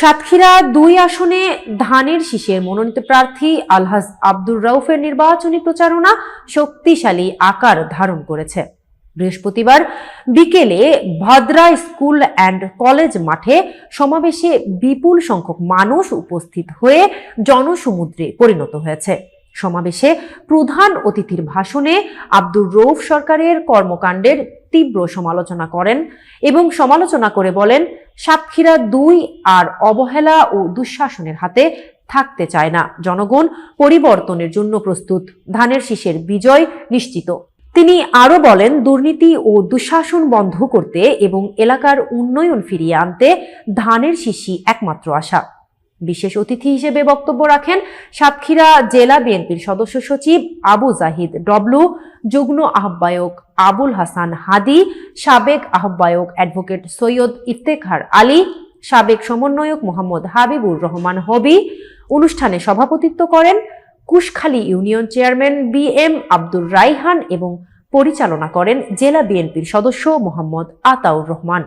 সাতক্ষীরা দুই আসনে ধানের শীষের মনোনীত প্রার্থী আলহাজ আব্দুর রাউফের নির্বাচনী প্রচারণা শক্তিশালী আকার ধারণ করেছে। বৃহস্পতিবার বিকেলে ভাদ্রা স্কুল অ্যান্ড কলেজ মাঠে সমাবেশে বিপুল সংখ্যক মানুষ উপস্থিত হয়ে জনসমুদ্রে পরিণত হয়েছে। সমাবেশে প্রধান অতিথির ভাষণে আব্দুর রৌফ সরকারের কর্মকাণ্ডের তীব্র সমালোচনা করেন এবং সমালোচনা করে বলেন, সাতক্ষীরা দুই আর অবহেলা ও দুঃশাসনের হাতে থাকতে চায় না। জনগণ পরিবর্তনের জন্য প্রস্তুত। ধানের শীষের বিজয় নিশ্চিত। তিনি আরও বলেন, দুর্নীতি ও দুঃশাসন বন্ধ করতে এবং এলাকার উন্নয়ন ফিরিয়ে আনতে ধানের শীষই একমাত্র আশা। বিশেষ অতিথি হিসেবে বক্তব্য রাখেন সাতক্ষীরা জেলা বিএনপির সদস্য সচিব আবু জাহিদ ডবলু, যুগ্ম আহ্বায়ক আবুল হাসান হাদি, সাবেক আহ্বায়ক অ্যাডভোকেট সৈয়দ ইফতেখার আলী, সাবেক সমন্বয়ক মোহাম্মদ হাবিবুর রহমান হবি। অনুষ্ঠানে সভাপতিত্ব করেন Kushkhali union chairman B M Abdur Raihan এবং পরিচালনা করেন জেলা বিএনপির সদস্য মোহাম্মদ আতাউর রহমান।